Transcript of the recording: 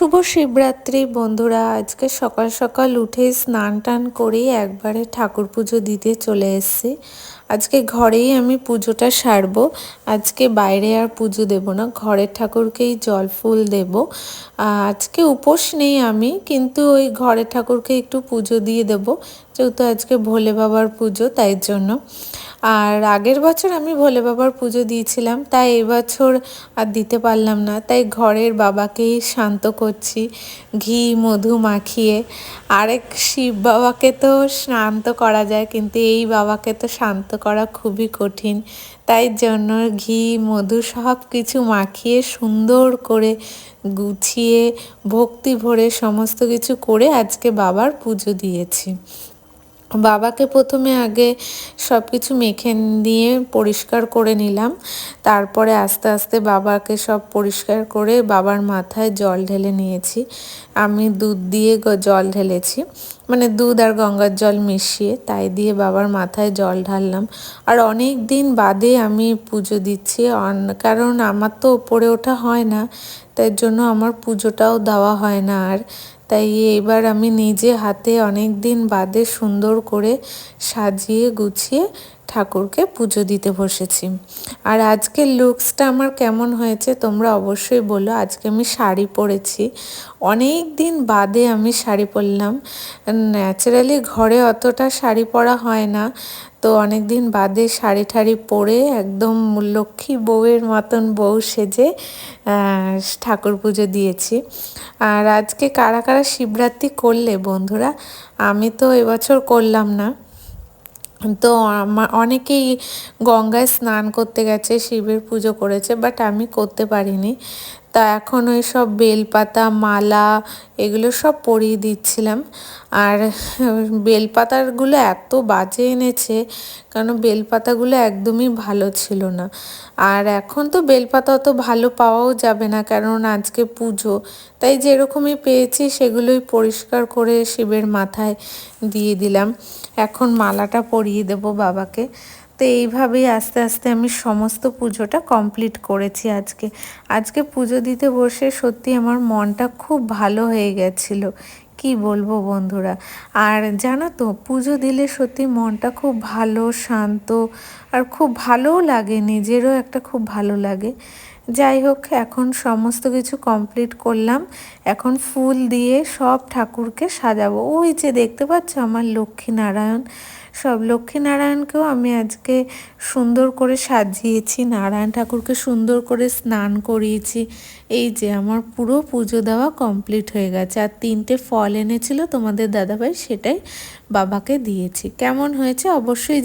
শুভ শিবরাত্রি বন্ধুরা। আজকে সকাল সকাল উঠে স্নান টান করেই একবারে ঠাকুর পুজো দিতে চলে এসেছি। আজকে ঘরেই আমি পুজোটা সারবো। আজকে বাইরে আর পুজো দেব না, ঘরের ঠাকুরকেই জল ফুল দেব। আজকে উপোস নেই আমি, কিন্তু ওই ঘরের ঠাকুরকে একটু পুজো দিয়ে দেব। যেহেতু আজকে ভোলে বাবার পুজো, তাই জন্য। আর আগের বছর আমি ভোলে বাবার পুজো দিয়েছিলাম, তাই এবছর আর দিতে পারলাম না। তাই ঘরের বাবাকেই শান্ত করছি, ঘি, মধু মাখিয়ে। আরেক শিব বাবাকে তো শান্ত করা যায়, কিন্তু এই বাবাকে তো শান্ত করা খুবই কঠিন। তাই জন্য ঘি, মধু সব কিছু মাখিয়ে সুন্দর করে গুছিয়ে, ভক্তি ভরে সমস্ত কিছু করে আজকে বাবার পুজো দিয়েছি। বাবাকে প্রথমে আগে সব কিছু মেখে দিয়ে পরিষ্কার করে নিলাম। তারপরে আস্তে আস্তে বাবাকে সব পরিষ্কার করে বাবার মাথায় জল ঢেলে নিয়েছি। আমি দুধ দিয়ে জল ঢেলেছি। মানে দুধ আর গঙ্গার জল মিশিয়ে তাই দিয়ে বাবার মাথায় জল ঢাললাম। আর অনেক দিন বাদে আমি পুজো দিচ্ছি কারণ আমার তো ওপরে ওঠা হয় না, তাই জন্য আমার পুজোটাও দেওয়া হয় না। আর তাই এইবার আমি নিজে হাতে অনেক দিন বাদে সুন্দর করে সাজিয়ে গুছিয়ে ঠাকুরকে পুজো দিতে বসেছি। আর আজকের লুকসটা আমার কেমন হয়েছে তোমরা অবশ্যই বলো। আজকে আমি শাড়ি পরেছি। অনেক দিন বাদে আমি শাড়ি পরলাম। ন্যাচারালি ঘরে অতটা শাড়ি পরা হয় না। তো অনেক দিন বাদে শাড়ি ঠাড়ি পরে একদম লক্ষ্মী বউয়ের মতন বউ সেজে ঠাকুর পুজো দিয়েছি। আর আজকে কারা কারা শিবরাত্রি করলে বন্ধুরা, আমি তো এবছর করলাম না। তো অনেকেই গঙ্গায় স্নান করতে গেছে শিবের পুজো করেছে বাট আমি করতে পারিনি। তা এখন ওই সব বেলপাতা, মালা এগুলো সব পরিয়ে দিচ্ছিলাম। আর বেলপাতাগুলো এত বাজে এনেছে কারণ বেলপাতাগুলো একদমই ভালো ছিল না। আর এখন তো বেলপাতা অত ভালো পাওয়াও যাবে না কারণ আজকে পুজো। তাই যেরকমই পেয়েছি সেগুলোই পরিষ্কার করে শিবের মাথায় দিয়ে দিলাম। এখন মালাটা পরিয়ে দেব বাবাকে। তো এইভাবেই আস্তে আস্তে আমি সমস্ত পুজোটা কমপ্লিট করেছি আজকে। আজকে পুজো দিতে বসে সত্যি আমার মনটা খুব ভালো হয়ে গেছিল। কি বলব বন্ধুরা? আর জানো তো, পুজো দিলে সত্যি মনটা খুব ভালো, শান্ত আর খুব ভালোও লাগে, নিজেরও একটা খুব ভালো লাগে। যাই হোক, এখন সমস্ত কিছু কমপ্লিট করলাম। এখন ফুল দিয়ে সব ঠাকুরকে সাজাবো। ওই যে দেখতে পাচ্ছ আমার লক্ষ্মী নারায়ণ। সব লক্ষ্মীনারায়ণকেও আমি আজকে সুন্দর করে সাজিয়েছি, নারায়ণ ঠাকুরকে সুন্দর করে স্নান করিয়েছি। এই যে আমার পুরো পুজো দেওয়া কমপ্লিট হয়ে গেছে। আর তিনটে ফল এনেছিল তোমাদের দাদাভাই, সেটাই বাবাকে দিয়েছি। কেমন হয়েছে অবশ্যই